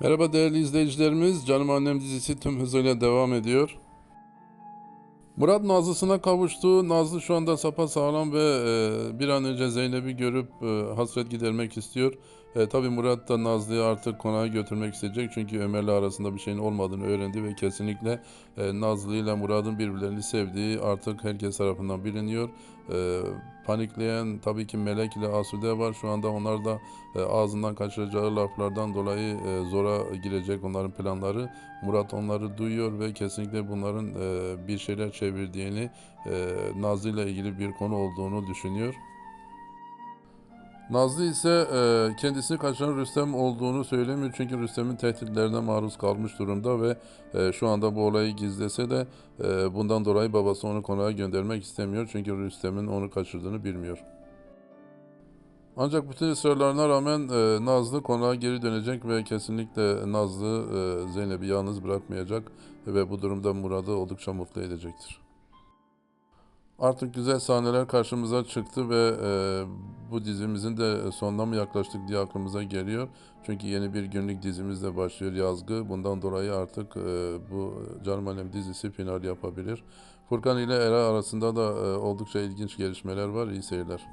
Merhaba değerli izleyicilerimiz. Canım Annem dizisi tüm hızıyla devam ediyor. Murat Nazlısına kavuştu. Nazlı şu anda sapasağlam ve e, bir an önce Zeynep'i görüp e, hasret gidermek istiyor. E, Tabi Murat da Nazlı'yı artık konağa götürmek isteyecek. Çünkü Ömer'le arasında bir şeyin olmadığını öğrendi ve kesinlikle e, Nazlı ile Murat'ın birbirlerini sevdiği artık herkes tarafından biliniyor. E, panikleyen tabii ki Melek ile Asude var. Şu anda onlar da e, ağzından kaçıracağı laflardan dolayı e, zora girecek onların planları. Murat onları duyuyor ve kesinlikle bunların e, bir şeyler çevirdiğini, e, Nazlı ile ilgili bir konu olduğunu düşünüyor. Nazlı ise e, kendisini kaçıran Rüstem olduğunu söylemiyor çünkü Rüstem'in tehditlerine maruz kalmış durumda ve e, şu anda bu olayı gizlese de e, bundan dolayı babası onu konağa göndermek istemiyor çünkü Rüstem'in onu kaçırdığını bilmiyor. Ancak bütün ısrarlarına rağmen e, Nazlı konağa geri dönecek ve kesinlikle Nazlı e, Zeynep'i yalnız bırakmayacak ve bu durumda Murat'ı oldukça mutlu edecektir. Artık güzel sahneler karşımıza çıktı ve e, bu dizimizin de sonuna mı yaklaştık diye aklımıza geliyor. Çünkü yeni bir günlük dizimiz de başlıyor yazgı. Bundan dolayı artık e, bu Canım Alem dizisi final yapabilir. Furkan ile Era arasında da e, oldukça ilginç gelişmeler var. İyi seyirler.